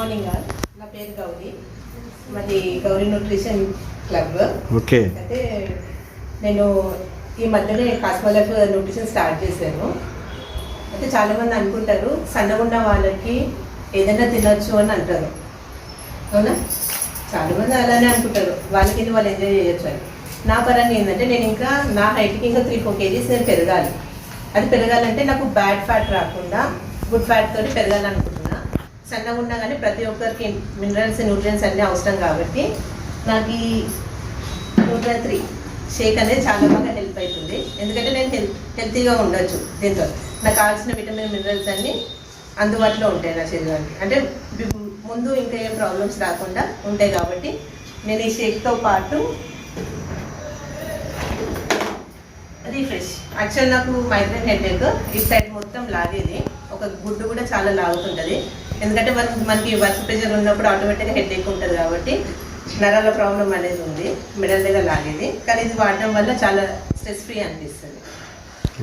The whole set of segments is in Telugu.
మార్నింగ్ ఆల్ నా పేరు గౌరీ. మాది గౌరీ న్యూట్రిషన్ క్లబ్. ఓకే. అయితే నేను ఈ మధ్యనే కాస్మోలైఫ్ న్యూట్రిషన్ స్టార్ట్ చేశాను. అయితే చాలామంది అనుకుంటారు సన్నగా ఉన్న వాళ్ళకి ఏదైనా తినొచ్చు అని అంటారు. అవునా? చాలామంది అలానే అనుకుంటారు. వాళ్ళకి వాళ్ళు ఎంజాయ్ చేయొచ్చు అని. నా పరంగా ఏంటంటే నేను ఇంకా నా హైట్కి ఇంకా త్రీ ఫోర్ కేజీస్ నేను పెరగాలి. అది పెరగాలంటే నాకు బ్యాడ్ ఫ్యాట్ రాకుండా గుడ్ ఫ్యాట్ తోటి పెరగాలనుకుంటున్నా సన్నగా ఉన్నా కానీ ప్రతి ఒక్కరికి మినరల్స్ న్యూట్రియన్స్ అన్నీ అవసరం కాబట్టి నాకు ఈ నూట త్రీ షేక్ అనేది చాలా బాగా హెల్ప్ అవుతుంది. ఎందుకంటే నేను హెల్త్ హెల్తీగా ఉండొచ్చు దీంతో. నాకు కావాల్సిన విటమిన్ మినరల్స్ అన్నీ అందుబాటులో ఉంటాయి నా శరీరానికి. అంటే ముందు ఇంకా ఏం ప్రాబ్లమ్స్ రాకుండా ఉంటాయి కాబట్టి నేను ఈ షేక్తో పాటు రీఫ్రెష్ యాక్చువల్ నాకు మైగ్రేన్ హెడేక్ ఇటు సైడ్ మొత్తం లాగేది. ఒక గుడ్డు కూడా చాలా లాగుతుంటుంది. ఎందుకంటే మన మనకి వర్క్ ప్రెషర్ ఉన్నప్పుడు ఆటోమేటిక్గా హెడేక్ ఉంటుంది కాబట్టి నరాల ప్రాబ్లం అనేది ఉంది మిడల్ దగ్గర లాగేది. కానీ ఇది వాడడం వల్ల చాలా స్ట్రెస్ ఫ్రీ అనిపిస్తుంది.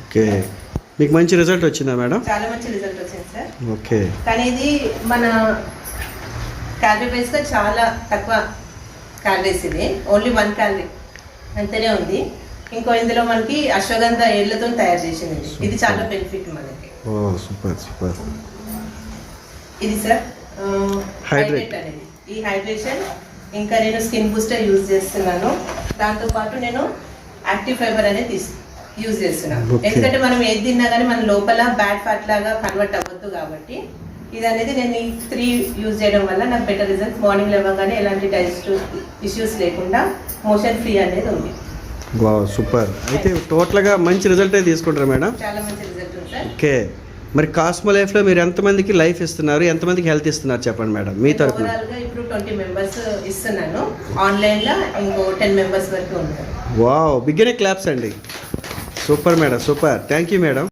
ఓకే. మీకు మంచి రిజల్ట్ వచ్చిందా మేడం? చాలా మంచి రిజల్ట్ వచ్చింది సార్. ఓకే. కానీ ఇది మన క్యాలరీ వైస్గా చాలా తక్కువ క్యాలరీస్ ఇది. ఓన్లీ వన్ క్యాలరీ అంతనే ఉంది. ఇంకో ఇందులో మనకి అశ్వగంధ ఏళ్ళతో తయారు చేసింది. ఇది. ఇది చాలా బెనిఫిట్ మనకి. Oh super super. ఇది సార్. హైడ్రేట్ అనేది. ఈ హైడ్రేషన్ ఇంకా నేను స్కిన్ బూస్టర్ యూజ్ చేస్తున్నాను. దాంతో పాటు నేను యాక్టివ్ ఫైబర్ అనేది తీసు యూజ్ చేస్తున్నాను. ఎందుకంటే మనం ఏది తిన్నా కానీ మన లోపల బ్యాడ్ ఫ్యాట్ లాగా కన్వర్ట్ అవ్వద్దు కాబట్టి ఇది అనేది నేను ఈ త్రీ యూజ్ చేయడం వల్ల నాకు బెటర్ రిజల్ట్ మార్నింగ్ లేవగానే ఎలాంటి డైజెస్టివ్ ఇష్యూస్ లేకుండా మోషన్ ఫ్రీ అనేది ఉంది. సూపర్ అయితే టోటల్గా మంచి రిజల్టే తీసుకుంటారు మేడం? చాలా మంచి రిజల్ట్ ఉంది సార్. ఓకే మరి కాస్మో లైఫ్లో మీరు ఎంతమందికి లైఫ్ ఇస్తున్నారు? ఎంతమందికి హెల్త్ ఇస్తున్నారు చెప్పండి మేడం? మీ గా ఇప్పుడు ట్వంటీ మెంబర్స్ ఇస్తున్నాను. ఆన్లైన్లో ఇంకో టెన్ మెంబర్స్ వరకు ఉన్నారు. వావ్ బిగ్గనే క్లాప్స్ అండి. Super madam super. Thank you madam.